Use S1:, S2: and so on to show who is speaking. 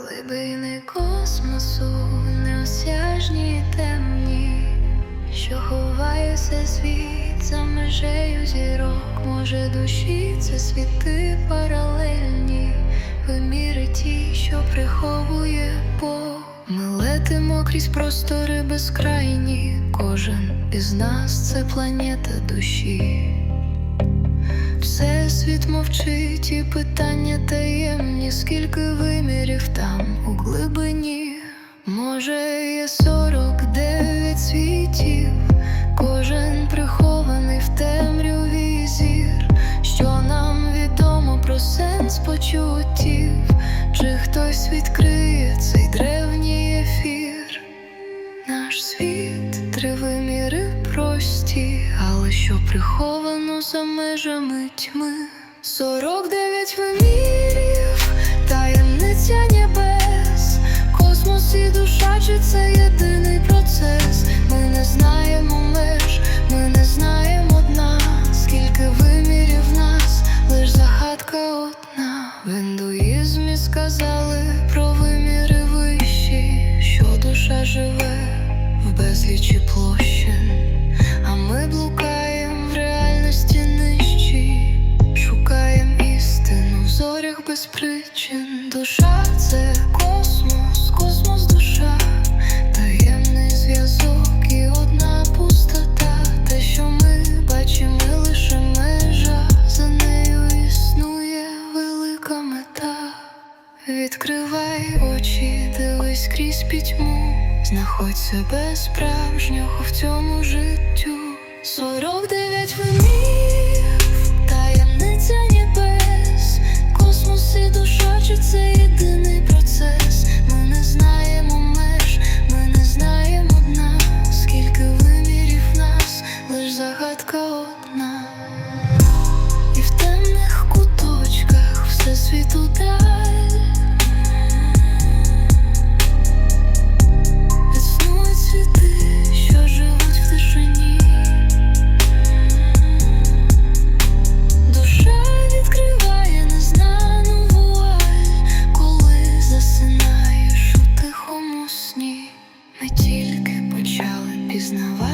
S1: Глибини космосу неосяжні й темні, що ховаються світ за межею зірок, може душі це світи паралельні, виміри ті, що приховує Бог. Ми летимо крізь простори безкрайні, кожен із нас це планета душі. Всесвіт мовчить і питання таємні, скільки вимірів там у глибині. Може, є сорок дев'ять світів, що приховано за межами тьми. Сорок дев'ять вимірів, таємниця небес, космос і душа, чи це єдиний процес. Ми не знаємо меж, ми не знаємо дна, скільки вимірів нас, лиш загадка одна. В індуїзмі сказали про виміри вищі, що душа живе в безлічі площин, без причин. Душа це космос, космос, душа, таємний зв'язок і одна пустота. Те, що ми бачимо, лише межа, за нею існує велика мета. Відкривай очі, дивись крізь пітьму, знаходь себе справжнього в цьому життю. Сорок дев'ять вимірів, що це єдиний процес. Ми не знаємо меж, ми не знаємо дна, скільки вимірів нас, лиш загадка одна. now.